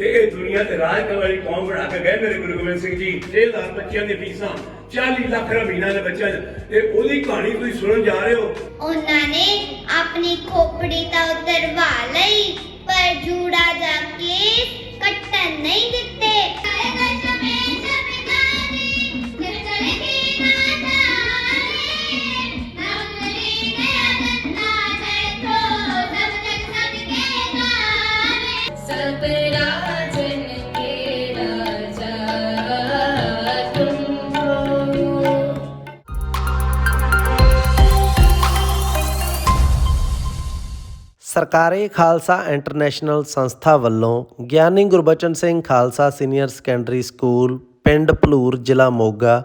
ਤੇ ਇਹ ਦੁਨੀਆ ਤੇ ਰਾਜ ਕਰਨ ਵਾਲੀ ਕੌਮ ਬਣਾ ਕੇ ਗਏ ਮੇਰੇ ਗੁਰੂ ਗੋਬਿੰਦ ਸਿੰਘ ਜੀ। 6000 ਬੱਚਿਆਂ ਦੀਆਂ ਫੀਸਾਂ 40 ਲੱਖ ਰੁਪਏ ਮਹੀਨਾ ਦੇ ਬੱਚਿਆਂ ਦੇ। ਤੇ ਉਹਦੀ ਕਹਾਣੀ ਤੁਸੀਂ ਸੁਣਨ ਜਾ ਰਹੇ ਹੋ। ਉਹਨਾਂ ਨੇ ਆਪਣੀ ਖੋਪੜੀ ਤਾਂ ਉਤਰਵਾ ਲਈ, ਪਰ ਜੂੜਾ ਜਾ ਕੇ ਕੱਟਣ ਨਹੀਂ ਸਰਕਾਰੀ ਖਾਲਸਾ ਇੰਟਰਨੈਸ਼ਨਲ ਸੰਸਥਾ ਵੱਲੋਂ Giani Gurbachan Singh Khalsa senior secondary school ਪਿੰਡ ਭਲੂਰ, ਜ਼ਿਲ੍ਹਾ ਮੋਗਾ,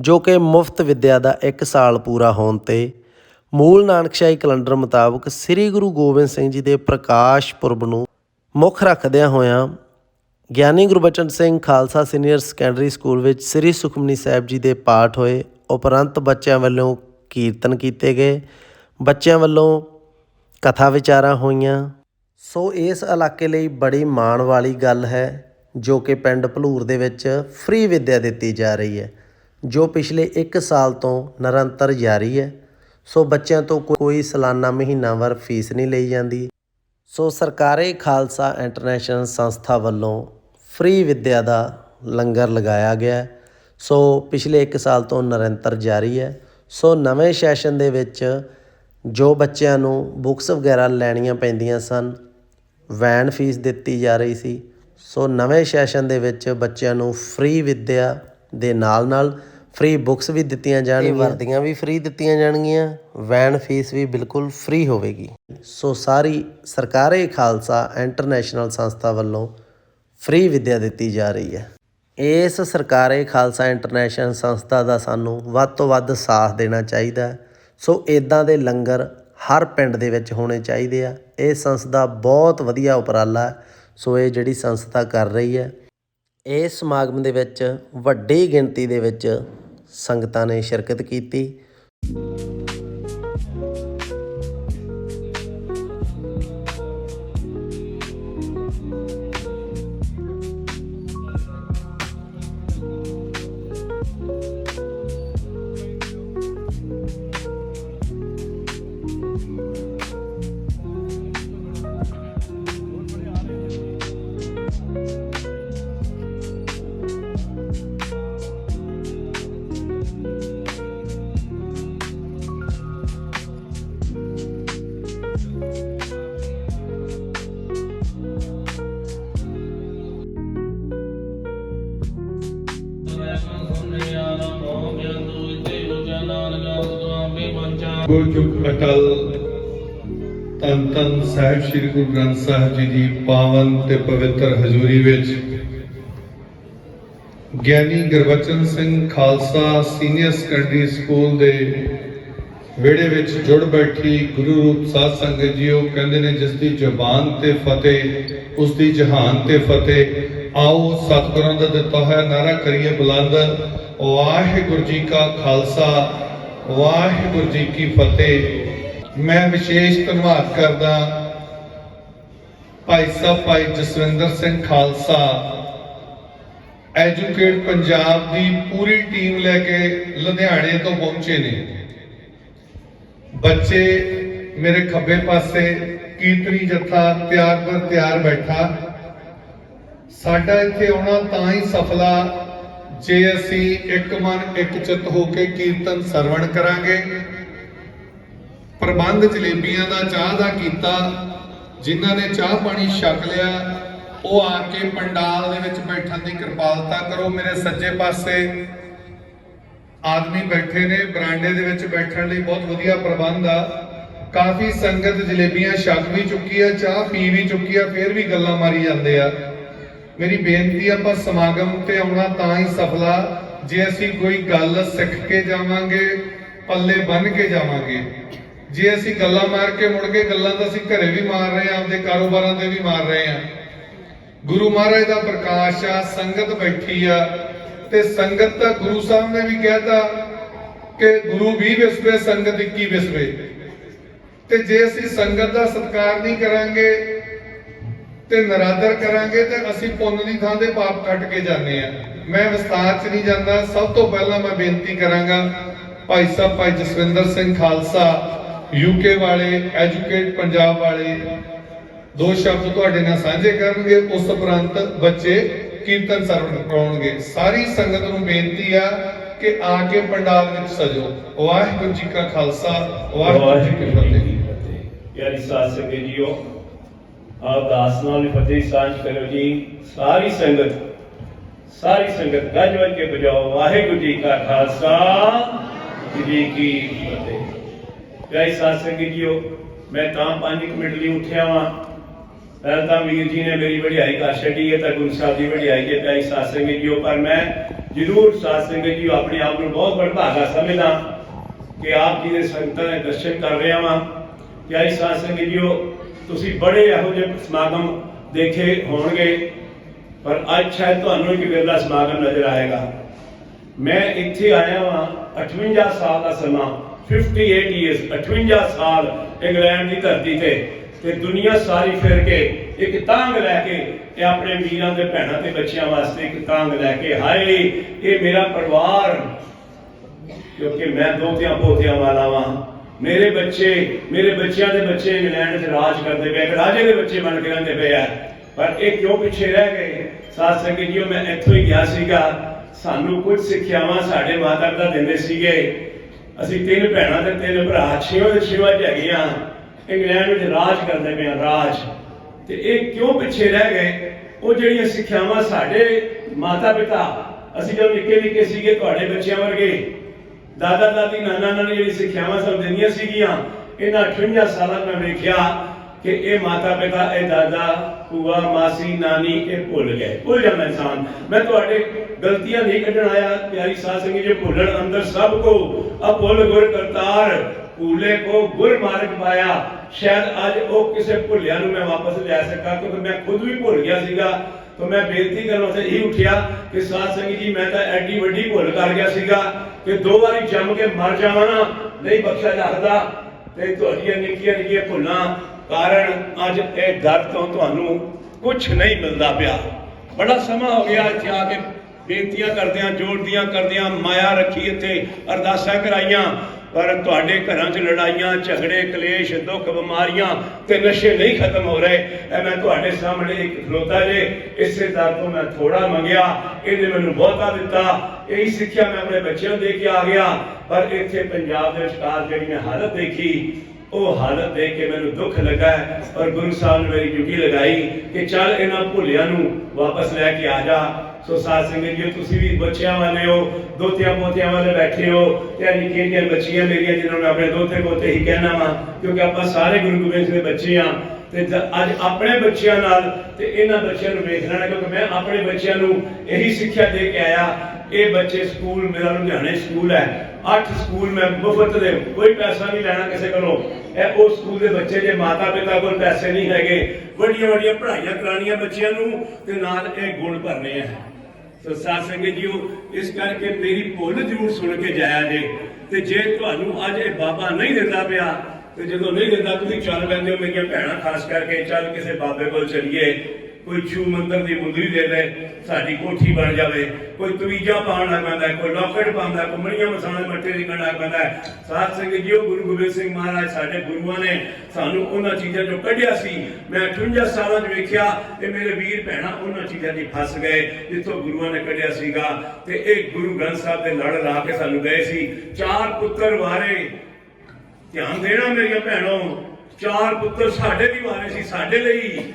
ਜੋ ਕਿ ਮੁਫਤ ਵਿੱਦਿਆ ਦਾ 1 ਸਾਲ ਪੂਰਾ ਹੋਣ ਤੇ ਮੂਲ ਨਾਨਕਸ਼ਾਹੀ ਕੈਲੰਡਰ ਮੁਤਾਬਕ ਸ੍ਰੀ ਗੁਰੂ ਗੋਬਿੰਦ ਸਿੰਘ ਜੀ ਦੇ ਪ੍ਰਕਾਸ਼ ਪੁਰਬ ਨੂੰ ਮੁੱਖ ਰੱਖਦਿਆਂ ਹੋਇਆਂ Giani Gurbachan Singh Khalsa senior secondary school ਵਿੱਚ ਸ੍ਰੀ ਸੁਖਮਨੀ ਸਾਹਿਬ ਜੀ ਦੇ ਪਾਠ ਹੋਏ। ਉਪਰੰਤ ਬੱਚਿਆਂ ਵੱਲੋਂ ਕੀਰਤਨ ਕੀਤੇ ਗਏ। ਬੱਚਿਆਂ ਵੱਲੋਂ ਕਥਾ ਵਿਚਾਰਾਂ ਹੋਈਆਂ। ਸੋ ਇਸ ਇਲਾਕੇ ਲਈ ਬੜੀ ਮਾਣ ਵਾਲੀ ਗੱਲ ਹੈ, ਜੋ ਕਿ ਪਿੰਡ ਭਲੂਰ ਦੇ ਵਿੱਚ ਫ੍ਰੀ ਵਿੱਦਿਆ ਦਿੱਤੀ ਜਾ ਰਹੀ ਹੈ, ਜੋ ਪਿਛਲੇ 1 ਸਾਲ ਤੋਂ ਨਿਰੰਤਰ ਜਾਰੀ ਹੈ। ਸੋ ਬੱਚਿਆਂ ਤੋਂ ਕੋਈ ਸਾਲਾਨਾ ਮਹੀਨਾਵਾਰ ਫੀਸ ਨਹੀਂ ਲਈ ਜਾਂਦੀ। ਸੋ ਸਰਕਾਰੀ ਖਾਲਸਾ ਇੰਟਰਨੈਸ਼ਨਲ ਸੰਸਥਾ ਵੱਲੋਂ ਫ੍ਰੀ ਵਿੱਦਿਆ ਦਾ ਲੰਗਰ ਲਗਾਇਆ ਗਿਆ ਸੋ ਪਿਛਲੇ 1 ਸਾਲ ਤੋਂ ਨਿਰੰਤਰ ਜਾਰੀ ਹੈ। ਸੋ ਨਵੇਂ ਸੈਸ਼ਨ ਦੇ ਵਿੱਚ ਜੋ ਬੱਚਿਆਂ ਨੂੰ ਬੁੱਕਸ ਵਗੈਰਾ ਲੈਣੀਆਂ ਪੈਂਦੀਆਂ ਸਨ ਵੈਨ ਫੀਸ ਦਿੱਤੀ ਜਾ ਰਹੀ ਸੀ। ਸੋ ਨਵੇਂ ਸੈਸ਼ਨ ਦੇ ਵਿੱਚ ਬੱਚਿਆਂ ਨੂੰ ਫ੍ਰੀ ਵਿੱਦਿਆ ਦੇ ਨਾਲ ਨਾਲ ਫ੍ਰੀ ਬੁੱਕਸ ਵੀ ਦਿੱਤੀਆਂ ਜਾਣਗੀਆਂ। ਵਰਦੀਆਂ ਵੀ ਫ੍ਰੀ ਦਿੱਤੀਆਂ ਜਾਣਗੀਆਂ ਵੈਨ ਫੀਸ ਵੀ ਬਿਲਕੁਲ ਫ੍ਰੀ ਹੋਵੇਗੀ। ਸੋ ਸਾਰੀ ਸਰਕਾਰੀ ਖਾਲਸਾ ਇੰਟਰਨੈਸ਼ਨਲ ਸੰਸਥਾ ਵੱਲੋਂ ਫ੍ਰੀ ਵਿੱਦਿਆ ਦਿੱਤੀ ਜਾ ਰਹੀ ਹੈ। ਇਸ ਸਰਕਾਰੀ ਖਾਲਸਾ ਇੰਟਰਨੈਸ਼ਨਲ ਸੰਸਥਾ ਦਾ ਸਾਨੂੰ ਵੱਧ ਤੋਂ ਵੱਧ ਸਾਥ ਦੇਣਾ ਚਾਹੀਦਾ ਹੈ। ਸੋ ਇਦਾਂ ਦੇ ਲੰਗਰ ਹਰ ਪਿੰਡ ਦੇ ਵਿੱਚ ਹੋਣੇ ਚਾਹੀਦੇ ਆ। ਇਹ ਸੰਸਥਾ ਬਹੁਤ ਵਧੀਆ ਉਪਰਾਲਾ ਹੈ। ਸੋ ਇਹ ਜਿਹੜੀ ਸੰਸਥਾ ਕਰ ਰਹੀ ਹੈ ਇਸ ਸਮਾਗਮ ਦੇ ਵਿੱਚ ਵੱਡੀ ਗਿਣਤੀ ਦੇ ਵਿੱਚ ਸੰਗਤਾਂ ਨੇ ਸ਼ਿਰਕਤ ਕੀਤੀ। ਗੁਰਜੁਗ ਅਟਲ। ਤਨ ਤਨ ਸਾਹਿਬ ਸ੍ਰੀ ਗੁਰੂ ਗ੍ਰੰਥ ਸਾਹਿਬ ਜੀ ਦੀ ਪਾਵਨ ਤੇ ਪਵਿੱਤਰ ਹਜ਼ੂਰੀ ਵਿੱਚ। Giani Gurbachan Singh Khalsa senior secondary school ਦੇ ਵਿਹੜੇ ਵਿੱਚ ਜੁੜ ਬੈਠੀ ਗੁਰੂ ਰੂਪ ਸਾਧ ਸੰਗਤ ਜੀਓ, ਕਹਿੰਦੇ ਨੇ, ਜਿਸ ਦੀ ਜ਼ੁਬਾਨ ਤੇ ਫਤਿਹ, ਉਸ ਦੀ ਜਹਾਨ ਤੇ ਫਤਿਹ, ਆਓ ਸਤਿਗੁਰਾਂ ਦਾ ਦਿੱਤਾ ਹੋਇਆ ਨਾਰਾ ਕਰੀਏ ਬੁਲੰਦ। ਵਾਹਿਗੁਰੂ ਜੀ ਕਾ ਖਾਲਸਾ। ਵਾਹਿਗੁਰੂ ਜੀ ਕੀ ਫਤਿਹ। ਮੈਂ ਵਿਸ਼ੇਸ਼ ਧੰਨਵਾਦ ਕਰਦਾ ਭਾਈ ਸਾਹਿਬ, ਭਾਈ ਜਸਵਿੰਦਰ ਸਿੰਘ ਖਾਲਸਾ, ਐਜੂਕੇਟ ਪੰਜਾਬ ਦੀ ਪੂਰੀ ਟੀਮ ਲੈ ਕੇ ਲੁਧਿਆਣੇ ਤੋਂ ਪਹੁੰਚੇ ਨੇ। ਬੱਚੇ ਮੇਰੇ ਖੱਬੇ ਪਾਸੇ ਕੀਰਤਨੀ ਜੱਥਾ ਤਿਆਰ ਪਰ ਤਿਆਰ ਬੈਠਾ। ਸਾਡਾ ਇੱਥੇ ਆਉਣਾ ਤਾਂ ਹੀ ਸਫਲਾ ਜੇ ਅਸੀਂ ਇੱਕ ਮਨ, ਇੱਕ ਚਿੱਤ ਹੋ ਕੇ ਕੀਰਤਨ ਸਰਵਣ ਕਰਾਂਗੇ, ਪ੍ਰਬੰਧ ਜਲੇਬੀਆਂ ਦਾ ਚਾਹ ਦਾ ਕੀਤਾ, ਜਿਨ੍ਹਾਂ ਨੇ ਚਾਹ ਪਾਣੀ ਛਕ ਲਿਆ, ਉਹ ਆ ਕੇ ਪੰਡਾਲ ਦੇ ਵਿੱਚ ਬੈਠਣ ਦੀ ਕਿਰਪਾਲਤਾ ਕਰੋ ਮੇਰੇ ਸੱਜੇ ਪਾਸੇ। ਆਦਮੀ ਬੈਠੇ ਨੇ, ਬਰਾਂਡੇ ਦੇ ਵਿੱਚ ਬੈਠਣ ਲਈ ਬਹੁਤ ਵਧੀਆ ਪ੍ਰਬੰਧ ਆ। ਕਾਫੀ ਸੰਗਤ ਜਲੇਬੀਆਂ ਛਕ ਵੀ ਚੁੱਕੀ ਆ, ਚਾਹ ਪੀ ਵੀ ਚੁੱਕੀ ਆ, ਫੇਰ ਵੀ ਗੱਲਾਂ ਮਾਰੀ ਜਾਂਦੇ ਆ। ਮੇਰੀ ਬੇਨਤੀ ਆਪਾਂ ਸਮਾਗਮ ਤੇ ਆਉਣਾ ਤਾਂ ਹੀ ਸਫਲਾ। ਜੇ ਅਸੀਂ ਕੋਈ ਗੱਲ ਸਿੱਖ ਕੇ ਜਾਵਾਂਗੇ, ਪੱਲੇ ਬੰਨ ਕੇ ਜਾਵਾਂਗੇ। ਜੇ ਅਸੀਂ ਗੱਲਾਂ ਮਾਰ ਕੇ ਮੁੜ ਕੇ ਗੱਲਾਂ ਤਾਂ ਅਸੀਂ ਘਰੇ ਵੀ ਮਾਰ ਰਹੇ ਆ, ਆਪਦੇ ਕਾਰੋਬਾਰਾਂ ਤੇ ਵੀ ਮਾਰ ਰਹੇ ਆ। ਗੁਰੂ ਮਹਾਰਾਜ ਦਾ ਪ੍ਰਕਾਸ਼ ਆ, ਸੰਗਤ ਬੈਠੀ ਆ। ਤੇ ਸੰਗਤ ਤਾਂ ਗੁਰੂ ਸਾਹਿਬ ਨੇ ਵੀ ਕਹਿਤਾ ਕਿ ਗੁਰੂ ਵੀ ਵਿਸਵੇ, ਸੰਗਤ ਇੱਕੀ ਵਿਸਵੇ। ਤੇ ਜੇ ਅਸੀਂ ਸੰਗਤ ਦਾ ਸਤਿਕਾਰ ਨਹੀਂ ਕਰਾਂਗੇ ਤੇ ਨਰਾਦਰ ਕਰਾਂਗੇ ਤੇ ਅਸੀਂ ਪੁੰਨ ਦੀ ਥਾਂ ਤੇ ਪਾਪ ਕੱਟ ਕੇ ਜਾਂਦੇ ਆ ਮੈਂ ਵਿਸਤਾਰ ਚ ਨਹੀਂ ਜਾਂਦਾ, ਸਭ ਤੋਂ ਪਹਿਲਾਂ ਮੈਂ ਬੇਨਤੀ ਕਰਾਂਗਾ ਭਾਈ ਸਾਹਿਬ, ਭਾਈ ਜਸਵਿੰਦਰ ਸਿੰਘ ਖਾਲਸਾ ਯੂਕੇ ਵਾਲੇ ਐਜੂਕੇਟ ਪੰਜਾਬ ਵਾਲੇ, ਦੋ ਸ਼ਬਦ ਤੁਹਾਡੇ ਨਾਲ ਸਾਂਝੇ ਕਰਨਗੇ, ਉਸ ਉਪਰੰਤ ਬੱਚੇ ਕੀਰਤਨ ਸਰਵਣ ਕਰਾਉਣਗੇ। ਸਾਰੀ ਸੰਗਤ ਨੂੰ ਬੇਨਤੀ ਆ ਕਿ ਆ ਕੇ ਪੰਡਾਲ ਵਿੱਚ ਸਜੋ। ਵਾਹਿਗੁਰੂ ਜੀ ਕਾ ਖਾਲਸਾ ਵਾਹਿਗੁਰੂ ਜੀ ਕੀ ਫਤਿਹ। ਪਿਆਰੀ ਸਾਧ ਸੰਗਤ ਜੀਓ ਆਪ ਦਾਸ ਨਾਲ ਵੀ ਫਤਿਹ ਸਾਂਝ ਕਰੋ ਜੀ ਸਾਰੀ ਸੰਗਤ ਸਾਰੀ ਸੰਗਤ ਗੱਜ ਵੱਜ ਕੇ ਬਜਾਓ ਵਾਹਿਗੁਰੂ ਜੀ ਕਾ ਖਾਲਸਾ ਜੀ ਕੀ ਫਤਿਹ ਪਿਆਰੀ ਸਾਧ ਸੰਗਤ ਜੀਓ ਮੈਂ ਤਾਂ 5 ਮਿੰਟ ਲਈ ਉੱਠਿਆ ਵਾਂ ਪਹਿਲਾਂ ਤਾਂ ਵੀਰ ਜੀ ਨੇ ਮੇਰੀ ਵਡਿਆਈ ਕਰ ਛੱਡੀ ਹੈ ਤਾਂ ਗੁਰੂ ਸਾਹਿਬ ਦੀ ਵਡਿਆਈ ਹੈ ਪਿਆਰੀ ਸਾਧ ਸੰਗਤ ਜੀਓ ਪਰ ਮੈਂ ਜ਼ਰੂਰ ਸਾਧ ਸੰਗਤ ਜੀਓ ਆਪਣੇ ਆਪ ਨੂੰ ਬਹੁਤ ਵਡਭਾਗਾ ਸਮਝਦਾ ਕਿ ਆਪ ਜੀ ਦੇ ਸੰਗਤਾਂ ਦੇ ਦਰਸ਼ਨ ਕਰ ਰਿਹਾ ਵਾਂ ਪਿਆਰੀ ਸਾਧ ਸੰਗਤ ਜੀਓ ਤੁਸੀਂ ਬੜੇ ਇਹੋ ਜਿਹੇ ਸਮਾਗਮ ਦੇਖੇ ਹੋਣਗੇ, ਪਰ ਅੱਜ ਸ਼ਾਇਦ ਤੁਹਾਨੂੰ ਇੱਕ ਵਿਰਲਾ ਸਮਾਗਮ ਨਜ਼ਰ ਆਏਗਾ। ਮੈਂ ਇੱਥੇ ਆਇਆ ਵਾਂ 58 ਸਾਲ ਦਾ ਸਮਾਂ 58 ਇਅਰਸ 58 ਸਾਲ ਇੰਗਲੈਂਡ ਦੀ ਧਰਤੀ ਤੇ ਤੇ ਦੁਨੀਆ ਸਾਰੀ ਫਿਰ ਕੇ ਇੱਕ ਤਾਂਗ ਲੈ ਕੇ ਇਹ ਆਪਣੇ ਵੀਰਾਂ ਦੇ ਭੈਣਾਂ ਤੇ ਬੱਚਿਆਂ ਵਾਸਤੇ ਇੱਕ ਤਾਂਗ ਲੈ ਕੇ ਹਾਏ, ਇਹ ਮੇਰਾ ਪਰਿਵਾਰ, ਕਿਉਂਕਿ ਮੈਂ ਦੋਤਿਆਂ ਪੋਤਿਆਂ ਵਾਲਾ ਵਾਂ। ਮੇਰੇ ਬੱਚੇ, ਮੇਰੇ ਬੱਚਿਆਂ ਦੇ ਬੱਚੇ ਇੰਗਲੈਂਡ 'ਚ ਰਾਜ ਕਰਦੇ ਪਏ ਇੱਕ ਰਾਜੇ ਦੇ ਬੱਚੇ ਬਣ ਕੇ ਰਹਿੰਦੇ ਪਏ ਆ। ਪਰ ਇਹ ਕਿਉਂ ਪਿੱਛੇ ਰਹਿ ਗਏ? ਸਾਧ ਸੰਗਤ ਜੀਓ, ਮੈਂ ਇੱਥੋਂ ਹੀ ਗਿਆ ਸੀਗਾ। ਸਾਨੂੰ ਕੁਝ ਸਿੱਖਿਆਵਾਂ ਸਾਡੇ ਮਾਤਾ ਪਿਤਾ ਦਿੰਦੇ ਸੀਗੇ। ਅਸੀਂ ਤਿੰਨ ਭੈਣਾਂ ਤੇ ਤਿੰਨ ਭਰਾ ਛੇਵਾਂ ਦੇ ਛੇਵਾਂ ਚ ਹੈਗੀਆਂ ਇੰਗਲੈਂਡ ਵਿੱਚ ਰਾਜ ਕਰਦੇ ਪਏ ਆ, ਰਾਜ। ਤੇ ਇਹ ਕਿਉਂ ਪਿੱਛੇ ਰਹਿ ਗਏ? ਉਹ ਜਿਹੜੀਆਂ ਸਿੱਖਿਆਵਾਂ ਸਾਡੇ ਮਾਤਾ ਪਿਤਾ ਅਸੀਂ ਜਦੋਂ ਨਿੱਕੇ ਨਿੱਕੇ ਸੀਗੇ, ਤੁਹਾਡੇ ਬੱਚਿਆਂ ਵਰਗੇ ਦਾਦਾ ਦਾਦੀ ਨਾਨਾ ਨਾਨੀ ਜਿਹੜੀ ਸਿੱਖਿਆਵਾਂ ਸਾਨੂੰ ਦਿੰਦੀਆਂ ਸੀਗੀਆਂ, ਇਹਨਾਂ 58 ਸਾਲਾਂ ਮੈਂ ਵੇਖਿਆ ਕਿ ਇਹ ਮਾਤਾ ਪਿਤਾ, ਇਹ ਦਾਦਾ, ਭੂਆ, ਮਾਸੀ, ਨਾਨੀ, ਇਹ ਭੁੱਲ ਗਏ। ਭੁੱਲ ਜਾਂਦਾ ਇਨਸਾਨ। ਮੈਂ ਤੁਹਾਡੇ ਗਲਤੀਆਂ ਨਹੀਂ ਕੱਢਣ ਆਇਆ, ਪਿਆਰੀ ਸਾਧ ਸੰਗਤ, ਜੀ ਭੁੱਲਣ ਅੰਦਰ ਸਭ ਕੋ, ਅਭੁੱਲ ਗੁਰ ਕਰਤਾਰ, ਭੂਲੇ ਕੋ ਗੁਰ ਮਾਰਗ ਪਾਇਆ। ਸ਼ਾਇਦ ਅੱਜ ਉਹ ਕਿਸੇ ਭੁੱਲਿਆ ਨੂੰ ਮੈਂ ਵਾਪਸ ਲੈ ਸਕਾਂ, ਕਿਉਂਕਿ ਮੈਂ ਖੁਦ ਵੀ ਭੁੱਲ ਗਿਆ ਸੀਗਾ। ਤਾਂ ਮੈਂ ਬੇਨਤੀ ਕਰਨ ਵਾਸਤੇ ਇਹ ਉੱਠਿਆ ਕਿ ਸਾਧ ਸੰਗਤ ਜੀ, ਮੈਂ ਤਾਂ ਐਡੀ ਵੱਡੀ ਭੁੱਲ ਕਰ ਗਿਆ ਸੀਗਾ ਕਿ ਦੋ ਵਾਰੀ ਜੰਮ ਕੇ ਮਰ ਜਾਵਾਂ ਨਾ, ਨਹੀਂ ਬਖਸ਼ਿਆ ਜਾਂਦਾ ਤੇ ਤੁਹਾਡੀਆਂ ਨਿੱਕੀਆਂ ਨਿੱਕੀਆਂ ਭੁੱਲਾਂ ਕਾਰਨ ਅੱਜ ਇਹ ਦਰ ਤੋਂ ਤੁਹਾਨੂੰ ਕੁਝ ਨਹੀਂ ਮਿਲਦਾ ਪਿਆ। ਬੜਾ ਸਮਾਂ ਹੋ ਗਿਆ ਇੱਥੇ ਆ ਕੇ ਬੇਨਤੀਆਂ ਕਰਦਿਆਂ ਜੋੜਦੀਆਂ ਕਰਦਿਆਂ, ਮਾਇਆ ਰੱਖੀ ਇੱਥੇ ਅਰਦਾਸਾਂ ਕਰਾਈਆਂ। ਪਰ ਤੁਹਾਡੇ ਘਰਾਂ 'ਚ ਲੜਾਈਆਂ, ਝਗੜੇ, ਕਲੇਸ਼, ਦੁੱਖ, ਬਿਮਾਰੀਆਂ ਤੇ ਨਸ਼ੇ ਨਹੀਂ ਖਤਮ ਹੋ ਰਹੇ। ਇਹ ਮੈਂ ਤੁਹਾਡੇ ਸਾਹਮਣੇ ਇੱਕ ਖਲੋਤਾ ਜੇ, ਇਸੇ ਦਰ ਤੋਂ ਮੈਂ ਥੋੜਾ ਮੰਗਿਆ, ਇਹਨੇ ਮੈਨੂੰ ਬਹੁਤਾ ਦਿੱਤਾ। ਇਹੀ ਸਿੱਖਿਆ ਮੈਂ ਆਪਣੇ ਬੱਚਿਆਂ ਨੂੰ ਦੇ ਕੇ ਆ ਗਿਆ। ਪਰ ਇੱਥੇ ਪੰਜਾਬ ਦੇ ਵਿਚਕਾਰ ਜਿਹੜੀ ਮੈਂ ਹਾਲਤ ਦੇਖੀ ਉਹ ਹਾਲਤ ਦੇਖ ਕੇ ਮੈਨੂੰ ਦੁੱਖ ਲੱਗਾ ਹੈ ਔਰ ਗੁਰੂ ਸਾਹਿਬ ਨੇ ਮੇਰੀ ਡਿਊਟੀ ਲਗਾਈ ਕਿ ਚੱਲ ਇਹਨਾਂ ਭੁੱਲਿਆਂ ਨੂੰ ਵਾਪਸ ਲੈ ਕੇ ਆ ਜਾ। ਸੋ ਸਾਧ ਸੰਗਤ ਜੀ, ਤੁਸੀਂ ਵੀ ਬੱਚਿਆਂ ਵਾਲੇ ਹੋ, ਦੋਤਿਆਂ ਪੋਤਿਆਂ ਵਾਲੇ ਬੈਠੇ ਹੋ, ਤੇ ਨਿੱਕੀਆਂ ਬੱਚੀਆਂ ਮੇਰੀਆਂ ਜਿਹਨਾਂ ਨੂੰ ਆਪਣੇ ਦੋਤੇ ਪੋਤੇ ਹੀ ਕਹਿਣਾ ਵਾ, ਕਿਉਂਕਿ ਆਪਾਂ ਸਾਰੇ ਗੁਰੂ ਗੋਬਿੰਦ ਸਿੰਘ ਦੇ ਬੱਚੇ ਆ। ਤੇ ਅੱਜ ਆਪਣੇ ਬੱਚਿਆਂ ਨਾਲ ਤੇ ਇਹਨਾਂ ਬੱਚਿਆਂ ਨੂੰ ਵੇਖ ਲੈਣਾ, ਕਿਉਂਕਿ ਮੈਂ ਆਪਣੇ ਬੱਚਿਆਂ ਨੂੰ ਇਹੀ ਸਿੱਖਿਆ ਦੇ ਕੇ ਆਇਆ, ਇਹ ਬੱਚੇ ਸਕੂਲ, ਮੇਰਾ ਲੁਧਿਆਣੇ ਸਕੂਲ ਹੈ। ਅੱਠ ਸਕੂਲ ਮੈਂ ਮੁਫਤ ਦੇ, ਕੋਈ ਪੈਸਾ ਨਹੀਂ ਲੈਣਾ ਕਿਸੇ ਕੋਲੋਂ। ਇਹ ਉਹ ਸਕੂਲ ਦੇ ਬੱਚੇ ਜੇ ਮਾਤਾ ਪਿਤਾ ਕੋਲ ਪੈਸੇ ਨਹੀਂ ਹੈਗੇ ਵੱਡੀਆਂ ਵੱਡੀਆਂ ਪੜ੍ਹਾਈਆਂ ਕਰਾਉਣੀਆਂ ਬੱਚਿਆਂ ਨੂੰ, ਤੇ ਨਾਲ ਇਹ ਗੁਣ ਭਰਨੇ ਆ। ਸੋ ਸਾਧ ਸੰਗਤ ਜੀਓ, ਇਸ ਕਰਕੇ ਮੇਰੀ ਭੁੱਲ ਜ਼ਰੂਰ ਸੁਣ ਕੇ ਜਾਇਆ ਜੇ, ਤੇ ਜੇ ਤੁਹਾਨੂੰ ਅੱਜ ਇਹ ਬਾਬਾ ਨਹੀਂ ਦਿੰਦਾ ਪਿਆ ਤੇ ਜਦੋਂ ਨਹੀਂ ਦਿੰਦਾ, ਤੁਸੀਂ ਚੱਲ ਪੈਂਦੇ ਹੋ ਮੇਰੀਆਂ ਭੈਣਾਂ, ਖਾਸ ਕਰਕੇ ਚੱਲ ਕਿਸੇ ਬਾਬੇ ਕੋਲ ਚਲੀਏ, ਕੋਈ ਛੂ ਮੰਦਰ ਦੀ ਮੁੰਦਰੀ ਦੇ ਦੇ, ਸਾਡੀ ਕੋਠੀ ਬਣ ਜਾਵੇ, ਕੋਈ ਤਵੀਜਾ ਪਾਉਣ ਲੱਗ ਪੈਂਦਾ, ਕੋਈ ਲੋਕਟ ਪਾਉਂਦਾ ਕੁਮੜੀਆਂ ਮਸਾਲੇ ਮੱਟੇ ਦੀ ਲੱਗ ਪੈਂਦਾ ਹੈ। ਸਾਧ ਸੰਗਤ ਜੀਓ, ਗੁਰੂ ਗੋਬਿੰਦ ਸਿੰਘ ਮਹਾਰਾਜ ਸਾਡੇ ਗੁਰੂਆਂ ਨੇ ਸਾਨੂੰ ਉਹਨਾਂ ਚੀਜ਼ਾਂ ਚੋਂ ਕੱਢਿਆ ਸੀ। ਮੈਂ 58 ਸਾਲਾਂ 'ਚ ਵੇਖਿਆ ਤੇ ਮੇਰੇ ਵੀਰ ਭੈਣਾਂ ਉਹਨਾਂ ਚੀਜ਼ਾਂ 'ਚ ਫਸ ਗਏ, ਜਿੱਥੋਂ ਗੁਰੂਆਂ ਨੇ ਕੱਢਿਆ ਸੀਗਾ। ਤੇ ਇਹ ਗੁਰੂ ਗ੍ਰੰਥ ਸਾਹਿਬ ਦੇ ਲੜ ਲਾ ਕੇ ਸਾਨੂੰ ਗਏ ਸੀ। ਚਾਰ ਪੁੱਤਰ ਵਾਰੇ ਧਿਆਨ ਦੇਣਾ ਮੇਰੀਆਂ ਭੈਣੋ, ਚਾਰ ਪੁੱਤਰ ਸਾਡੇ ਵੀ ਵਾਰੇ ਸੀ, ਸਾਡੇ ਲਈ।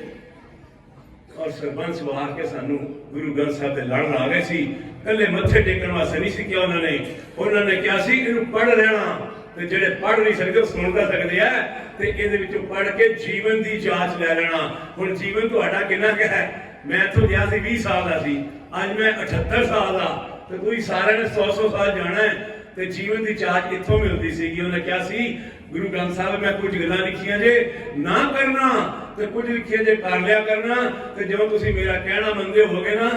ਔਰ ਸਰਬੰਸ ਵਾਰ ਕੇ ਸਾਨੂੰ ਗੁਰੂ ਗ੍ਰੰਥ ਸਾਹਿਬ ਦੇ ਲੜ ਲਾ ਗਏ ਸੀ। ਕੱਲੇ ਮੱਥੇ ਟੇਕਣ ਵਾਸਤੇ ਨਹੀਂ ਸੀ ਕਿਹਾ ਉਹਨਾਂ ਨੇ। ਉਹਨਾਂ ਨੇ ਕਿਹਾ ਸੀ, ਇਹਨੂੰ ਪੜ੍ਹ ਲੈਣਾ। ਤੇ ਜਿਹੜੇ ਪੜ੍ਹ ਨਹੀਂ ਸਕਦੇ, ਉਹ ਸੁਣ ਤਾਂ ਸਕਦੇ ਆ। ਤੇ ਇਹਦੇ ਵਿੱਚੋਂ ਪੜ੍ਹ ਕੇ ਜੀਵਨ ਦੀ ਜਾਂਚ ਲੈ ਲੈਣਾ। ਹੁਣ ਜੀਵਨ ਤੁਹਾਡਾ ਕਿੰਨਾ ਕੁ ਹੈ? ਮੈਂ ਇੱਥੋਂ ਗਿਆ ਸੀ 20 ਸਾਲ ਦਾ ਸੀ। ਅੱਜ ਮੈਂ 78 ਸਾਲ ਦਾ। ਤੇ ਕੋਈ ਸਾਰਿਆਂ ਨੇ 100 100 ਸਾਲ ਜਾਣਾ ਹੈ। ਤੇ ਜੀਵਨ ਦੀ ਜਾਂਚ ਇੱਥੋਂ ਮਿਲਦੀ ਸੀਗੀ। ਉਹਨੇ ਕਿਹਾ ਸੀ, ਗੁਰੂ ਗ੍ਰੰਥ ਸਾਹਿਬ, ਮੈਂ ਕੁਝ ਗੱਲਾਂ ਲਿਖੀਆਂ ਜੇ ਨਾ ਕਰਨਾ, ਤੇ ਕੁਝ ਲਿਖੀਆਂ ਜੇ ਕਰ ਲਿਆ ਕਰਨਾ, ਤੇ ਜਦੋਂ ਤੁਸੀਂ ਮੇਰਾ ਕਹਿਣਾ ਮੰਨਦੇ ਹੋਗੇ ਨਾ,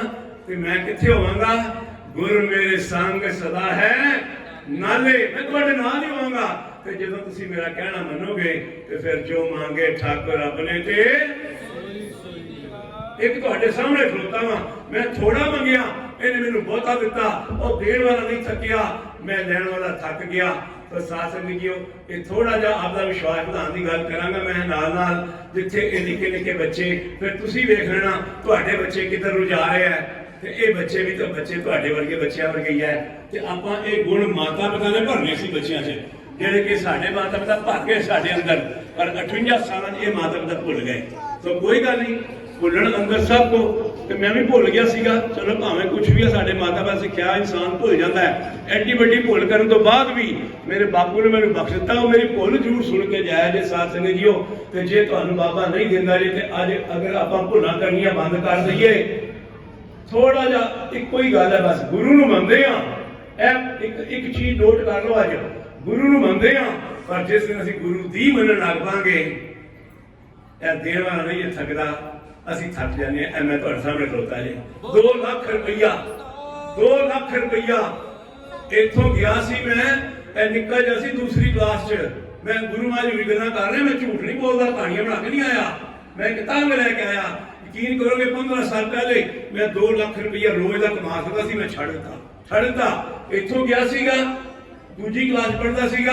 ਤੇ ਮੈਂ ਕਿੱਥੇ ਹੋਵਾਂਗਾ? ਗੁਰ ਮੇਰੇ ਸੰਗ ਸਦਾ ਹੈ ਨਾਲੇ, ਮੈਂ ਤੁਹਾਡੇ ਨਾਲ ਹੀ ਹੋਵਾਂਗਾ। ਤੇ ਜਦੋਂ ਤੁਸੀਂ ਮੇਰਾ ਕਹਿਣਾ ਮੰਨੋਗੇ, ਤੇ ਫਿਰ ਜੋ ਮੰਗੇ ਠਾਕੁਰ ਆਪਣੇ ਤੇ। ਇੱਕ ਤੁਹਾਡੇ ਸਾਹਮਣੇ ਖਲੋਤਾ ਵਾਂ। ਮੈਂ ਥੋੜਾ ਮੰਗਿਆ, ਇਹਨੇ ਮੈਨੂੰ ਬਹੁਤਾ ਦਿੱਤਾ। ਉਹ ਦੇਣ ਵਾਲਾ ਨਹੀਂ ਥੱਕਿਆ। ਮੈਂ ਲੈਣ ਵਾਲਾ ਥੱਕ ਗਿਆ। ਤਾਂ ਸਾਥ ਸੰਗੀਓ ਇਹ ਥੋੜਾ ਜਿਹਾ ਆਪਦਾ ਵਿਸ਼ਵਾਸ ਵਧਾਉਣ ਦੀ ਗੱਲ ਕਰਾਂਗਾ ਮੈਂ ਨਾਲ ਨਾਲ, ਜਿੱਥੇ ਇਹ ਨਿੱਕੇ ਨਿੱਕੇ ਬੱਚੇ, ਫਿਰ ਤੁਸੀਂ ਵੇਖ ਲੈਣਾ, ਤੁਹਾਡੇ ਬੱਚੇ ਕਿੱਧਰ ਨੂੰ ਜਾ ਰਹੇ ਆ। ਤੇ ਇਹ ਬੱਚੇ ਵੀ ਤਾਂ ਬੱਚੇ ਤੁਹਾਡੇ ਵਰਗੇ ਬੱਚਿਆਂ ਵਰਗੇ ਹੀ ਹੈ ਤੇ ਆਪਾਂ ਇਹ ਗੁਣ ਮਾਤਾ ਪਿਤਾ ਨੇ ਭਰਨੇ ਸੀ ਬੱਚਿਆਂ 'ਚ। ਜਿਹੜੇ ਕਿ ਸਾਡੇ ਮਾਤਾ ਪਿਤਾ ਭਰ ਗਏ ਸਾਡੇ ਅੰਦਰ, ਪਰ 58 ਸਾਲਾਂ 'ਚ ਇਹ ਮਾਤਾ ਪਿਤਾ ਭੁੱਲ ਗਏ। ਸੋ ਕੋਈ ਗੱਲ ਨਹੀਂ, ਭੁੱਲਣ ਅੰਦਰ ਸਭ ਕੋ। ਤੇ ਮੈਂ ਵੀ ਭੁੱਲ ਗਿਆ ਸੀਗਾ, ਚਲੋ ਭਾਵੇਂ ਕੁਝ ਵੀ ਆ, ਸਾਡੇ ਮਾਤਾ ਪਿਤਾ ਸਿੱਖਿਆ, ਇਨਸਾਨ ਭੁੱਲ ਜਾਂਦਾ ਹੈ। ਐਡੀ ਵੱਡੀ ਭੁੱਲ ਕਰਨ ਤੋਂ ਬਾਅਦ ਵੀ ਮੇਰੇ ਬਾਪੂ ਨੇ ਮੈਨੂੰ ਬਖਸ਼ ਦਿੱਤਾ, ਉਹ ਮੇਰੀ ਭੁੱਲ ਜ਼ਰੂਰ ਸੁਣ ਕੇ ਜਾਇਆ ਜੇ ਸਾਥ ਸੰਗਤ ਜੀਓ। ਤੇ ਜੇ ਤੁਹਾਨੂੰ ਬਾਬਾ ਨਹੀਂ ਦਿੰਦਾ ਜੇ, ਤੇ ਅੱਜ ਅਗਰ ਆਪਾਂ ਭੁੱਲਾਂ ਕਰਨੀਆਂ ਬੰਦ ਕਰ ਦਈਏ ਥੋੜਾ ਜਿਹਾ ਇੱਕੋ ਹੀ ਗੱਲ ਹੈ, ਬਸ ਗੁਰੂ ਨੂੰ ਮੰਨਦੇ ਆ ਇਹ ਇੱਕ ਇੱਕ ਚੀਜ਼ ਨੋਟ ਕਰ ਲਓ ਅੱਜ। ਗੁਰੂ ਨੂੰ ਮੰਨਦੇ ਆ ਪਰ ਜਿਸ ਦਿਨ ਅਸੀਂ ਗੁਰੂ ਦੀ ਮੰਨਣ ਲੱਗ ਪਾਂਗੇ ਇਹ ਦੇਣ ਵਾਲਾ ਨਹੀਂ ਇਹ ਥੱਕਦਾ। ਅਸੀਂ ਥੱਕ ਜਾਂਦੇ ਆ ਮੈਂ ਤੁਹਾਡੇ ਸਾਹਮਣੇ ਖਲੋਤਾ ਜੀ। 2 ਲੱਖ ਰੁਪਈਆ 2 ਲੱਖ ਰੁਪਈਆ ਇੱਥੋਂ ਗਿਆ ਸੀ ਮੈਂ, ਇਹ ਨਿੱਕਾ ਜਿਹਾ ਸੀ ਦੂਸਰੀ ਕਲਾਸ 'ਚ। ਮੈਂ ਗੁਰੂ ਮਹਾਰਾਜ ਦੀ ਗੱਲਾਂ ਕਰ ਰਿਹਾ, ਮੈਂ ਝੂਠ ਨਹੀਂ ਬੋਲਦਾ, ਕਹਾਣੀਆਂ ਬਣਾ ਕੇ ਨਹੀਂ ਆਇਆ। ਮੈਂ ਕਿਤਾਬ ਲੈ ਕੇ ਆਇਆ। ਯਕੀਨ ਕਰੋਗੇ 15 ਸਾਲ ਪਹਿਲੇ ਮੈਂ 2 ਲੱਖ ਰੁਪਈਆ ਰੋਜ਼ ਦਾ ਕਮਾ ਸਕਦਾ ਸੀ, ਮੈਂ ਛੱਡ ਦਿੱਤਾ। ਛੱਡ ਦਿੱਤਾ। ਇੱਥੋਂ ਗਿਆ ਸੀਗਾ, ਦੂਜੀ ਕਲਾਸ ਪੜ੍ਹਦਾ ਸੀਗਾ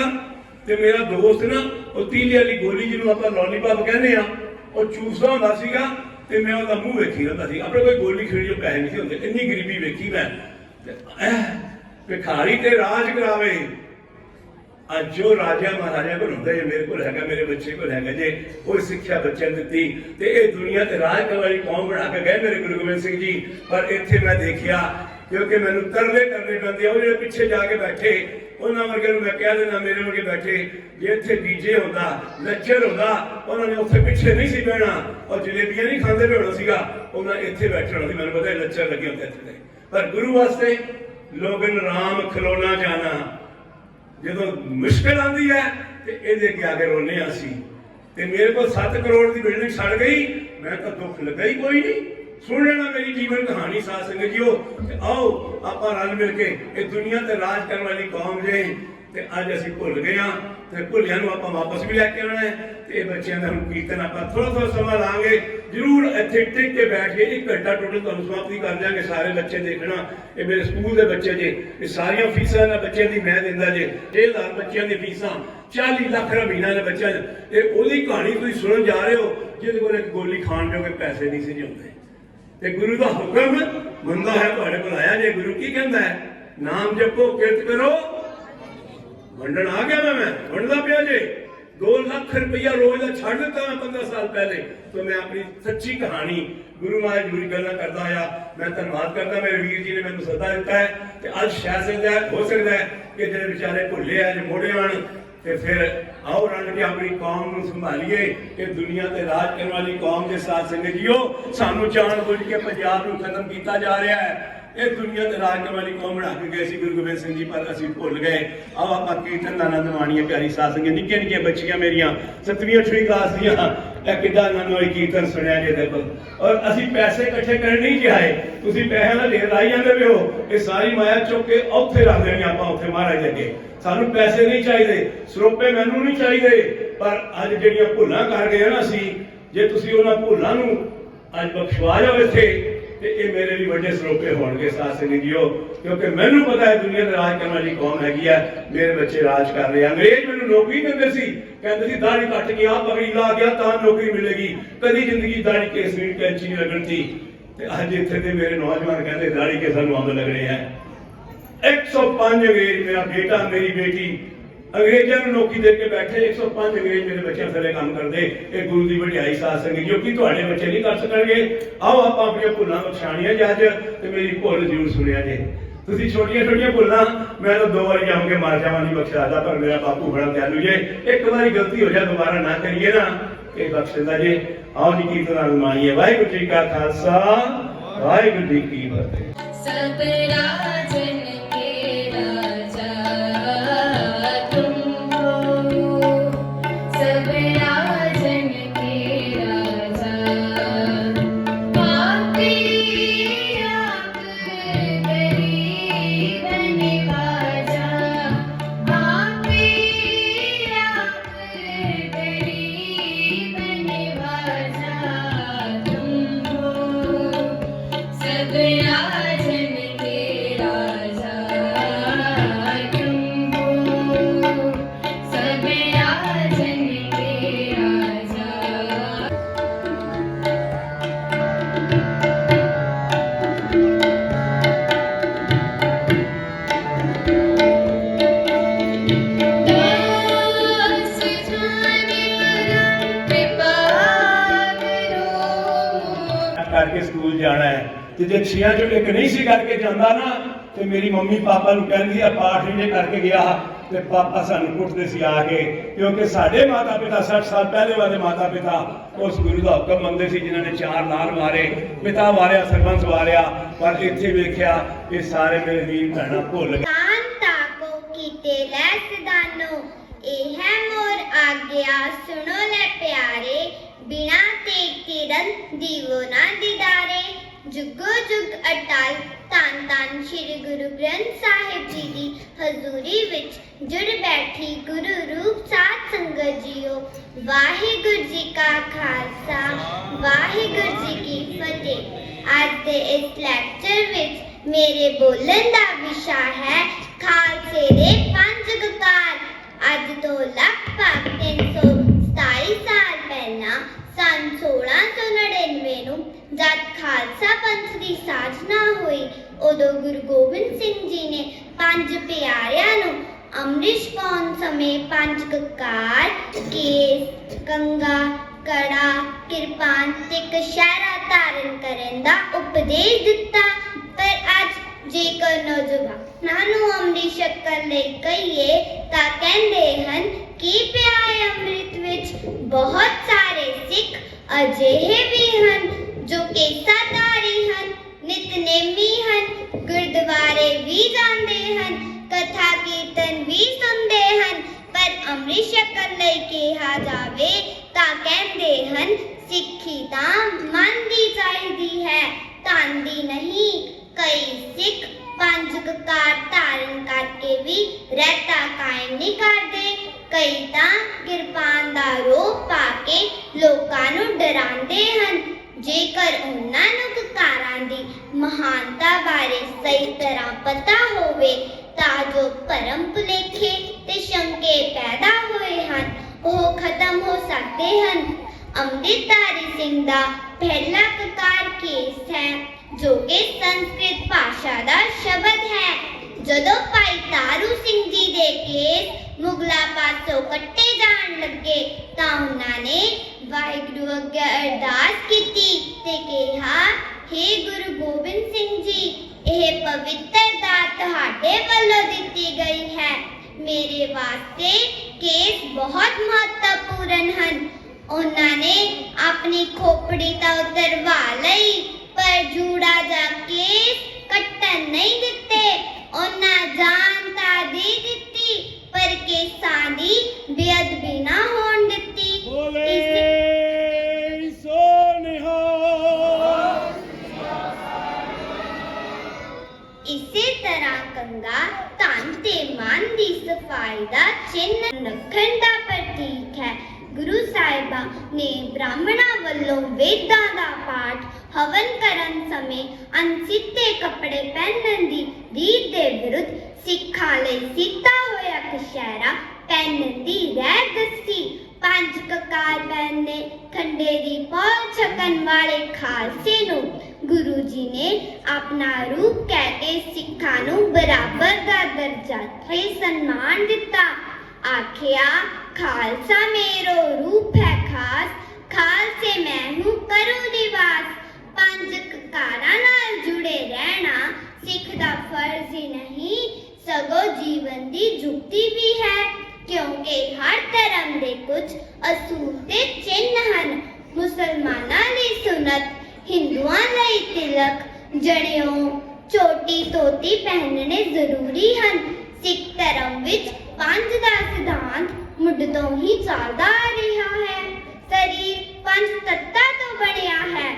ਤੇ ਮੇਰਾ ਦੋਸਤ ਨਾ, ਉਹ ਤੀਲੇ ਵਾਲੀ ਗੋਲੀ ਜਿਹਨੂੰ ਆਪਾਂ ਲੋਲੀਪੌਪ ਕਹਿੰਦੇ ਆ ਉਹ ਚੂਸਦਾ ਹੁੰਦਾ ਸੀਗਾ। ਤੇ ਮੈਂ ਉਹਦਾ ਮੂੰਹ ਵੇਖੀ ਰਹਿੰਦਾ ਸੀ। ਆਪਣੇ ਕੋਈ ਗੋਲੀ ਖੇੜੀ ਉਹ ਪੈਸੇ ਨਹੀਂ ਸੀ ਹੁੰਦੇ। ਇੰਨੀ ਗਰੀਬੀ ਵੇਖੀ ਮੈਂ। ਤੇ ਭਿਖਾਰੀ ਤੇ ਰਾਜ ਕਰਾਵੇ। ਅੱਜ ਜੋ ਰਾਜਾ ਮਹਾਰਾਜਾ ਕੋਲ ਹੁੰਦਾ ਜੇ ਮੇਰੇ ਕੋਲ ਹੈਗਾ, ਮੇਰੇ ਬੱਚੇ ਕੋਲ ਹੈਗਾ ਜੇ ਉਹ ਸਿੱਖਿਆ ਬੱਚਿਆਂ ਨੂੰ ਦਿੱਤੀ, ਤੇ ਇਹ ਦੁਨੀਆ ਤੇ ਰਾਜ ਕਰਨ ਵਾਲੀ ਕੌਮ ਬਣਾ ਕੇ ਗਏ ਮੇਰੇ ਗੁਰੂ ਗੋਬਿੰਦ ਸਿੰਘ ਜੀ। ਪਰ ਇੱਥੇ ਮੈਂ ਦੇਖਿਆ ਕਿਉਂਕਿ ਮੈਨੂੰ ਤਰਲੇ ਕਰਨੇ ਪੈਂਦੇ ਆ, ਉਹ ਜਿਹੜੇ ਪਿੱਛੇ ਜਾ ਕੇ ਬੈਠੇ, ਉਹਨਾਂ ਵਰਗੇ ਨੂੰ ਮੈਂ ਕਹਿ ਦੇਣਾ ਮੇਰੇ ਵਰਗੇ ਬੈਠੇ, ਜੇ ਇੱਥੇ ਡੀਜੇ ਹੁੰਦਾ ਲੱਚਰ ਹੁੰਦਾ, ਉਹਨਾਂ ਨੇ ਉੱਥੇ ਪਿੱਛੇ ਨਹੀਂ ਸੀ ਬਹਿਣਾ। ਔਰ ਜਲੇਬੀਆਂ ਨਹੀਂ ਖਾਂਦੇ ਹੋਣਾ ਸੀਗਾ, ਉਹਨਾਂ ਇੱਥੇ ਬੈਠਣਾ ਸੀ। ਮੈਨੂੰ ਪਤਾ ਲੱਚਰ ਲੱਗੇ ਹੁੰਦੇ ਇੱਥੇ। ਦੇ। ਪਰ ਗੁਰੂ ਵਾਸਤੇ ਲੋਗਨ ਰਾਮ ਖਲੋਣਾ ਜਾਣਾ, ਜਦੋਂ ਮੁਸ਼ਕਲ ਆਉਂਦੀ ਹੈ, ਤੇ ਇਹਦੇ ਅੱਗੇ ਆ ਕੇ ਰੋਨੇ ਆ ਅਸੀਂ। ਤੇ ਮੇਰੇ ਕੋਲ 7 ਕਰੋੜ ਦੀ ਬਿਲਡਿੰਗ ਛੱਡ ਗਈ, ਮੈਂ ਤਾਂ ਦੁੱਖ ਲੱਗਾ ਹੀ ਕੋਈ ਨਹੀਂ। ਸੁਣ ਲੈਣਾ ਮੇਰੀ ਜੀਵਨ ਕਹਾਣੀ ਸਾਧ ਸੰਗਤ ਜੀਓ, ਤੇ ਆਓ ਆਪਾਂ ਰਲ ਮਿਲ ਕੇ ਇਹ ਦੁਨੀਆ ਤੇ ਰਾਜ ਕਰਨ ਵਾਲੀ ਕੌਮ ਜੇ, ਤੇ ਅੱਜ ਅਸੀਂ ਭੁੱਲ ਗਏ ਆ ਤੇ ਭੁੱਲਿਆਂ ਨੂੰ ਆਪਾਂ ਵਾਪਸ ਵੀ ਲੈ ਕੇ ਆਉਣਾ ਹੈ, ਤੇ ਬੱਚਿਆਂ ਦਾ ਹੁਣ ਕੀਰਤਨ ਆਪਾਂ ਥੋੜਾ ਥੋੜਾ ਸਮਾਂ ਲਾਂਗੇ। ਜਰੂਰ ਇੱਥੇ ਟਿਕ ਕੇ ਬੈਠ ਕੇ ਇੱਕ ਘੰਟਾ ਟੋਟਲ ਤੁਹਾਨੂੰ ਸਮਾਪਤੀ ਕਰ ਦਿਆਂਗੇ, ਸਾਰੇ ਬੱਚੇ ਦੇਖਣਾ। ਇਹ ਮੇਰੇ ਸਕੂਲ ਦੇ ਬੱਚੇ ਜੇ, ਇਹ ਸਾਰੀਆਂ ਫੀਸਾਂ ਇਹਨਾਂ ਬੱਚਿਆਂ ਦੀ ਮੈਂ ਦਿੰਦਾ ਜੇ 1000 ਬੱਚਿਆਂ ਦੀ ਫੀਸਾਂ 40 ਲੱਖ ਰੁਪਏ ਮਹੀਨਾ ਦੇ ਬੱਚਿਆਂ ਦੀ। ਇਹ ਉਹਦੀ ਕਹਾਣੀ ਤੁਸੀਂ ਸੁਣਨ ਜਾ ਰਹੇ ਹੋ, ਜਿਹਦੇ ਕੋਲ ਇੱਕ ਗੋਲੀ ਖਾਣ ਜੋਗੇ ਪੈਸੇ ਨਹੀਂ ਸੀ ਜਿਉਂਦੇ ਤੇ ਗੁਰੂ ਦਾ ਹੁਕਮ ਮੰਨਦਾ ਹੈ, ਤੁਹਾਡੇ ਕੋਲ ਆਇਆ ਜੇ ਗੁਰੂ ਕੀ ਕਹਿੰਦਾ ਹੈ? ਨਾਮ ਜਪੋ, ਕਿਰਤ ਕਰੋ। ਵੰਡਣ ਆ ਗਿਆ ਮੈਂ, ਵੰਡਦਾ ਪਿਆ ਜੇ। 2 ਲੱਖ ਰੁਪਈਆ ਰੋਜ਼ ਦਾ ਛੱਡ ਦਿੱਤਾ ਮੈਂ 15 ਸਾਲ ਪਹਿਲੇ, ਤੋਂ ਮੈਂ ਆਪਣੀ ਸੱਚੀ ਕਹਾਣੀ ਗੁਰੂ ਮਹਾਰਾਜ ਗੁਰੂ ਗੱਲਾਂ ਕਰਦਾ ਆ ਮੈਂ ਧੰਨਵਾਦ ਕਰਦਾ, ਮੇਰੇ ਵੀਰ ਜੀ ਨੇ ਮੈਨੂੰ ਸੱਦਾ ਦਿੱਤਾ ਹੈ, ਤੇ ਅੱਜ ਸ਼ਾਇਦ ਸਕਦਾ ਹੋ ਸਕਦਾ ਹੈ ਕਿ ਜਿਹੜੇ ਵਿਚਾਰੇ ਭੁੱਲੇ ਆ ਜੇ ਮੋੜੇ ਆਣ ਤੇ ਫਿਰ ਆਓ ਰਲ ਕੇ ਆਪਣੀ ਕੌਮ ਨੂੰ ਸੰਭਾਲੀਏ ਕਿ ਦੁਨੀਆ ਤੇ ਰਾਜ ਕਰਨ ਵਾਲੀ ਕੌਮ ਦੇ ਸਾਥ ਸੰਗਤ ਜੀਓ। ਸਾਨੂੰ ਜਾਣ ਬੁੱਝ ਕੇ ਪੰਜਾਬ ਨੂੰ ਖਤਮ ਕੀਤਾ ਜਾ ਰਿਹਾ ਹੈ। ਇਹ ਦੁਨੀਆ ਤੇ ਰਾਜ ਕਰਨ ਵਾਲੀ ਕੌਮ ਬਣਾ ਕੇ ਗਏ ਸੀ, ਗੁਰੂ ਗੋਬਿੰਦ ਸਿੰਘ ਜੀ, ਪਰ ਅਸੀਂ ਭੁੱਲ ਗਏ। ਆਓ ਆਪਾਂ ਕੀਰਤਨ ਦਾ ਆਨੰਦ ਮਾਣੀਏ, ਪਿਆਰੀ ਸਾਧ ਸੰਗਤ, ਨਿੱਕੀਆਂ ਨਿੱਕੀਆਂ ਬੱਚੀਆਂ ਮੇਰੀਆਂ, ਸੱਤਵੀਂ ਅੱਠਵੀਂ ਕਲਾਸ ਦੀਆਂ, ਇਹ ਕਿੱਦਾਂ ਆਨੰਦ ਹੋਈ ਕੀਰਤਨ ਸੁਣਿਆ ਜੇ ਦੇਖੋ। ਔਰ ਅਸੀਂ ਪੈਸੇ ਇਕੱਠੇ ਕਰਨ ਨਹੀਂ ਚਾਹੇ ਤੁਸੀਂ ਪੈਸਿਆਂ ਦਾ ਢੇਰ ਲਾਈ ਜਾਂਦੇ ਪਏ ਹੋ। ਇਹ ਸਾਰੀ ਮਾਇਆ ਚੁੱਕ ਕੇ ਉੱਥੇ ਰੱਖ ਦੇਣੀ ਆਪਾਂ ਉੱਥੇ ਮਹਾਰਾਜ ਅੱਗੇ। ਸਾਨੂੰ ਪੈਸੇ ਨਹੀਂ ਚਾਹੀਦੇ, ਸਰੋਪੇ ਮੈਨੂੰ ਨਹੀਂ ਚਾਹੀਦੇ। ਪਰ ਅੱਜ ਜਿਹੜੀਆਂ ਭੁੱਲਾਂ ਕਰ ਗਏ ਨਾ ਅਸੀਂ, ਜੇ ਤੁਸੀਂ ਉਹਨਾਂ ਭੁੱਲਾਂ ਨੂੰ ਅੱਜ ਬਖਸ਼ਵਾ ਜਾਓ ਇੱਥੇ ਤੇ ਇਹ ਮੇਰੇ ਲਈ ਵੱਡੇ ਸਰੋਪੇ ਹੋਣਗੇ ਸਾਧ ਸੰਗਤ ਜੀਓ, ਕਿਉਂਕਿ ਮੈਨੂੰ ਪਤਾ ਹੈ ਦੁਨੀਆ ਤੇ ਰਾਜ ਕਰਨ ਵਾਲੀ ਕੌਮ ਹੈਗੀ ਆ ਮੇਰੇ ਬੱਚੇ ਰਾਜ ਕਰ ਰਹੇ ਅੰਗਰੇਜ਼ ਮੈਨੂੰ ਨੌਕਰੀ ਦਿੰਦੇ ਸੀ, ਕਹਿੰਦੇ ਸੀ, ਦਾੜੀ ਕੱਟ ਕੇ ਆ ਪਗੜੀ ਲਾ ਗਿਆ, ਤਾਂ ਨੌਕਰੀ ਮਿਲੇਗੀ। ਕਦੀ ਜ਼ਿੰਦਗੀ ਦਾੜੀ ਕੇਸ ਨਹੀਂ ਕੈਂਚੀ ਲੱਗਣ ਸੀ। ਤੇ ਅੱਜ ਇੱਥੇ ਦੇ ਮੇਰੇ ਨੌਜਵਾਨ ਕਹਿੰਦੇ, ਦਾੜੀ ਕੇ ਸਾਨੂੰ ਆਉਂਦ ਲੱਗ ਰਹੇ ਆ 105 ਅੰਗਰੇਜ਼, ਮੇਰਾ ਬੇਟਾ, ਮੇਰੀ ਬੇਟੀ ਅੰਗਰੇਜ਼ਾਂ ਨੂੰ ਨੌਕਰੀ ਦੇ ਕੇ ਬੈਠੇ 105 ਅੰਗਰੇਜ਼ ਮੇਰੇ ਬੱਚਿਆਂ ਥੱਲੇ ਕੰਮ ਕਰਦੇ, ਇਹ ਗੁਰੂ ਦੀ ਵਡਿਆਈ ਸਾਧ ਸੰਗਤ ਜੋ ਕਿ ਤੁਹਾਡੇ ਬੱਚੇ ਨਹੀਂ ਕਰ ਸਕਣਗੇ? ਆਓ ਆਪਾਂ ਆਪਣੀਆਂ ਭੁੱਲਾਂ ਬਖਸ਼ਾਣੀਆਂ ਜੱਜ ਤੇ ਮੇਰੀ ਭੁੱਲ ਜ਼ਰੂਰ ਸੁਣਿਆ ਜੇ। ਤੁਸੀਂ ਛੋਟੀਆਂ ਛੋਟੀਆਂ ਭੁੱਲਾਂ, ਮੈਂ ਤਾਂ ਦੋ ਵਾਰੀ ਜੰਮ ਕੇ ਮਾਰ ਜਾਵਾਂ, ਨਹੀਂ ਬਖਸ਼ਾਦਾ ਪਰ ਮੇਰਾ ਬਾਪੂ ਬੜਾ ਦਿਆਲੂ ਜੇ। ਇੱਕ ਵਾਰੀ ਗਲਤੀ ਹੋ ਜਾ, ਦੁਬਾਰਾ ਨਾ ਕਰੀਏ ਨਾ, ਇਹ ਬਖਸ਼ਦਾ ਜੇ। ਆਓ ਜੀ ਕੀ ਤਰ੍ਹਾਂ ਮਾਣੀਏ। ਵਾਹਿਗੁਰੂ ਜੀ ਕਾ ਖਾਲਸਾ, ਵਾਹਿਗੁਰੂ ਜੀ ਕੀ ਫਤਿਹ। ਸਰਬ ਰਾਜਨ ਤੇ ਜੇ ਛੀਆਂ ਚੋਂ ਇੱਕ ਨਹੀਂ ਸੀ ਕਰਕੇ ਜਾਂਦਾ ਨਾ, ਤੇ ਮੇਰੀ ਮੰਮੀ ਪਾਪਾ ਨੂੰ ਕਹਿੰਦੀ ਆ ਪਾਠ ਨਹੀਂ ਕਰਕੇ ਗਿਆ ਤੇ ਪਾਪਾ ਸਾਨੂੰ ਕੁੱਟਦੇ ਸੀ ਆ ਕੇ, ਕਿਉਂਕਿ ਸਾਡੇ ਮਾਤਾ ਪਿਤਾ 60 ਸਾਲ ਪਹਿਲੇ ਵਾਲੇ ਮਾਤਾ ਪਿਤਾ ਉਸ ਗੁਰੂ ਦਾ ਹੁਕਮ ਮੰਨਦੇ ਸੀ, ਜਿਨ੍ਹਾਂ ਨੇ ਚਾਰ ਲਾਲ ਮਾਰੇ, ਪਿਤਾ ਵਾਰਿਆ, ਸਰਬੰਸ ਵਾਰਿਆ, ਪਰ ਇੱਥੇ ਵੇਖਿਆ ਇਹ ਸਾਰੇ ਮੇਰੇ ਵੀਰ ਭੈਣਾਂ ਭੁੱਲ ਗਏ। ਤਾਕੋ ਕੀਤੇ ਲੈ ਸਦਾਨੋ, ਇਹ ਹੈ ਮੋਰ ਆਗਿਆ, ਸੁਣੋ ਲੈ ਪਿਆਰੇ, ਬਿਨਾ ਤੇ ਕਿਰਨ ਦੀਵੋ ਨਾ ਦਿਦਾਰੇ। ਜੁਗੋ ਜੁਗ ਅਟਲ ਤਨ ਤਨ ਸ੍ਰੀ ਗੁਰੂ ਗ੍ਰੰਥ ਸਾਹਿਬ ਜੀ ਦੀ ਹਜ਼ੂਰੀ ਵਿੱਚ ਜੁੜ ਬੈਠੀ ਗੁਰੂ ਰੂਪ ਸਾਧ ਸੰਗਤ ਜੀਓ। ਵਾਹਿਗੁਰੂ ਜੀ ਕਾ ਖਾਲਸਾ, ਵਾਹਿਗੁਰੂ ਜੀ ਕੀ ਫਤਿਹ। ਅੱਜ ਦੇ ਇਸ ਲੈਕਚਰ ਵਿੱਚ ਮੇਰੇ ਬੋਲਣ ਦਾ ਵਿਸ਼ਾ ਹੈ ਖਾਲਸੇ ਦੇ ਪੰਜ ਗਕਾਰ ਅੱਜ ਤੋਂ ਲਗਭਗ 327 ਸਾਲ ਸਨ 1699 ਨੂੰ ਜਦ ਖਾਲਸਾ ਪੰਥ ਦੀ ਸਾਜਨਾ ਹੋਈ ਉਦੋਂ ਗੁਰੂ ਗੋਬਿੰਦ ਸਿੰਘ ਜੀ ਨੇ ਪੰਜ ਪਿਆਰਿਆਂ ਨੂੰ ਅੰਮ੍ਰਿਤ ਛਕਾਉਣ ਸਮੇਂ ਪੰਜ ਕਕਾਰ ਕੇਸ ਕੰਗਾ ਕੜਾ ਕਿਰਪਾਨ ਤੇ ਕਸ਼ਹਿਰਾ ਧਾਰਨ ਕਰਨ ਦਾ ਉਪਦੇਸ਼ ਦਿੱਤਾ ਪਰ ਅੱਜ ਜੇਕਰ ਨੌਜਵਾਨਾਂ ਨੂੰ ਅੰਮ੍ਰਿਤ ਛਕਣ ਲਈ ਕਹੀਏ ਤਾਂ ਕਹਿੰਦੇ ਹਨ ਕੀ ਪਿਆ ਹੈ ਅੰਮ੍ਰਿਤ ਵਿੱਚ? ਬਹੁਤ ਸਾਰੇ ਸਿੱਖ ਅਜਿਹੇ ਵੀ ਹਨ ਜੋ ਕੇਸਾਧਾਰੀ ਹਨ, ਨਿਤਨੇਮੀ ਹਨ, ਗੁਰਦੁਆਰੇ ਵੀ ਜਾਂਦੇ ਹਨ, ਕਥਾ ਕੀਰਤਨ ਵੀ ਸੁਣਦੇ ਹਨ, ਪਰ ਅੰਮ੍ਰਿਤ ਛਕਣ ਲਈ ਕਿਹਾ ਜਾਵੇ ਤਾਂ ਕਹਿੰਦੇ ਹਨ, ਸਿੱਖੀ ਤਾਂ ਮਨ ਦੀ ਚਾਹੀਦੀ ਹੈ ਤਨ ਦੀ ਨਹੀਂ, ਕਈ ਸਿੱਖ ਪੰਜ ਕਕਾਰ ਧਾਰਨ ਕਰਕੇ ਵੀ ਰਹਿਤਾ ਕਾਇਮ ਨਹੀਂ ਕਰਦੇ। ਕਈ ਤਾਂ ਕਿਰਪਾਨ ਦਾ ਰੂਪ ਪਾ ਕੇ ਲੋਕਾਂ ਨੂੰ ਡਰਾਉਂਦੇ ਹਨ। ਜੇਕਰ ਉਹਨਾਂ ਨੂੰ ਕਕਾਰਾਂ ਦੀ ਮਹਾਨਤਾ ਬਾਰੇ ਸਹੀ ਤਰ੍ਹਾਂ ਪਤਾ ਹੋਵੇ, ਤਾਂ ਜੋ ਭਰਮ ਭੁਲੇਖੇ ਤੇ ਸ਼ੰਕੇ ਪੈਦਾ ਹੋਏ ਹਨ, ਉਹ ਖਤਮ ਹੋ ਸਕਦੇ ਹਨ। ਅੰਮ੍ਰਿਤਧਾਰੀ ਸਿੰਘ ਦਾ ਪਹਿਲਾ ਕਕਾਰ ਕੇਸ ਹੈ। ਜੋ ਕਿ ਸੰਸਕ੍ਰਿਤ ਭਾਸ਼ਾ ਦਾ ਸ਼ਬਦ ਹੈ ਜਦੋਂ ਭਾਈ ਤਾਰੂ ਸਿੰਘ ਜੀ ਦੇ ਕੇਸ ਮੁਗਲਾ ਪਾਸੋਂ ਕੱਟੇ ਜਾਣ ਲੱਗੇ ਤਾਂ ਉਹਨਾਂ ਨੇ ਵਾਹਿਗੁਰੂ ਅੱਗੇ ਅਰਦਾਸ ਕੀਤੀ ਤੇ ਕਿਹਾ हे ਗੁਰੂ ਗੋਬਿੰਦ ਸਿੰਘ ਜੀ ਇਹ ਪਵਿੱਤਰ ਦਾਤ ਤੁਹਾਡੇ ਵੱਲੋਂ ਦਿੱਤੀ ਗਈ ਹੈ ਮੇਰੇ ਵਾਸਤੇ ਕੇਸ ਬਹੁਤ ਮਹੱਤਵਪੂਰਨ ਹਨ ਉਹਨਾਂ ਨੇ ਆਪਣੀ ਖੋਪੜੀ ਤਾਂ ਉਤਰਵਾ ਲਈ ਪਰ ਜੂੜਾ ਜਾ ਕੇਸ ਕੱਟਣ ਨਹੀਂ ਦਿੱਤੇ ਉਹਨਾਂ ਜਾਨ ਤਾਂ ਦੇ ਦਿੱਤੀ ਪਰ ਕੇਸਾਂ ਦੀ ਬੇਅਦਬੀ ਨਾ ਹੋਣ ਦਿੱਤੀ ਇਸ ਬੋਲੇ ਸੋ ਨਿਹਾਲ ਇਸੇ ਤਰ੍ਹਾਂ ਕੰਗਾ ਧਨ ਤੇ ਮਨ ਦੀ ਸਫ਼ਾਈ ਦਾ ਚਿੰਨ੍ਹ ਰੱਖਣ ਦਾ ਪ੍ਰਤੀਕ ਹੈ ਗੁਰੂ ਸਾਹਿਬਾਂ ਨੇ ਬ੍ਰਾਹਮਣਾਂ ਵੱਲੋਂ ਵੇਦਾਂ ਦਾ ਪਾਠ, ਹਵਨ ਕਰਨ ਸਮੇਂ ਅਨਸਿੱਤੇ ਕੱਪੜੇ ਪਹਿਨਣ ਦੀ ਰੀਤ ਦੇ ਵਿਰੁੱਧ ਸਿੱਖਾਂ ਲਈ ਸੀਤਾ ਹੋਇਆ ਕਸ਼ਹਿਰਾ ਪਹਿਨਣ ਦੀ ਰਹਿ ਦੱਸੀ। ਪੰਜ ਕਕਾਰ ਪਹਿਨੇ ਖੰਡੇ ਦੀ ਪੌਲ ਛਕਣ ਵਾਲੇ ਖਾਲਸੇ ਨੂੰ ਗੁਰੂ ਜੀ ਨੇ ਆਪਣਾ ਰੂਪ ਕਹਿ ਕੇ ਸਿੱਖਾਂ ਨੂੰ ਬਰਾਬਰ ਦਾ ਦਰਜਾ ਤੇ ਸਨਮਾਨ ਦਿੱਤਾ। ਆਖਿਆ, ਖਾਲਸਾ ਮੇਰੋ ਰੂਪ ਹੈ ਖਾਸ ਖਾਲਸੇ ਮੈਂ ਹੂੰ ਕਰੂ ਨਿਵਾਸ ਪੰਜ ਕਕਾਰਾਂ ਨਾਲ ਜੁੜੇ ਰਹਿਣਾ ਸਿੱਖ ਦਾ ਫਰਜ਼ ਹੀ ਨਹੀਂ। ਸਗੋਂ ਜੀਵਨ ਦੀ ਜੁਗਤੀ ਵੀ ਹੈ, ਕਿਉਂਕਿ ਹਰ ਧਰਮ ਦੇ ਕੁਝ ਅਸੂਲ ਤੇ ਚਿੰਨ੍ਹ ਹਨ। ਮੁਸਲਮਾਨਾਂ ਲਈ ਸੁਨਤ, ਹਿੰਦੂਆਂ ਲਈ ਤਿਲਕ, ਜੜਿਓ ਚੋਟੀ ਤੋਤੀ ਪਹਿਨਣੇ ਜ਼ਰੂਰੀ ਹਨ। ਸਿੱਖ ਧਰਮ ਵਿੱਚ ਪੰਜ ਦਾ ਸਿਧਾਂਤ ਮੁੱਢ ਤੋਂ ਹੀ ਚੱਲਦਾ ਆ ਰਿਹਾ ਹੈ। ਸਰੀਰ ਪੰਜ ਤੱਤਾਂ ਤੋਂ ਬਣਿਆ ਹੈ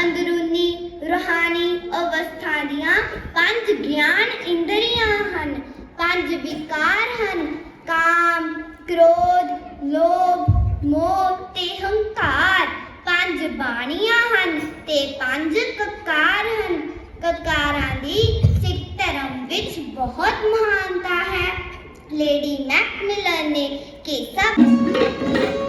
ਅੰਦਰੂਨੀ ਰੂਹਾਨੀ ਅਵਸਥਾ ਦੀਆਂ ਪੰਜ ਗਿਆਨ ਇੰਦਰੀਆਂ ਹਨ ਪੰਜ ਵਿਕਾਰ ਹਨ ਕਾਮ ਕ੍ਰੋਧ ਲੋਭ ਮੋਹ ਤੇ ਹੰਕਾਰ ਪੰਜ ਬਾਣੀਆਂ ਹਨ ਤੇ ਪੰਜ ਕਕਾਰ ਹਨ ਕਕਾਰਾਂ ਦੀ ਸਿੱਖ ਧਰਮ ਵਿੱਚ ਬਹੁਤ ਮਹਾਨਤਾ ਹੈ ਲੇਡੀ ਮੈਕਮਿਲਨ ਨੇ ਕਿਸਾ ਹੋਏ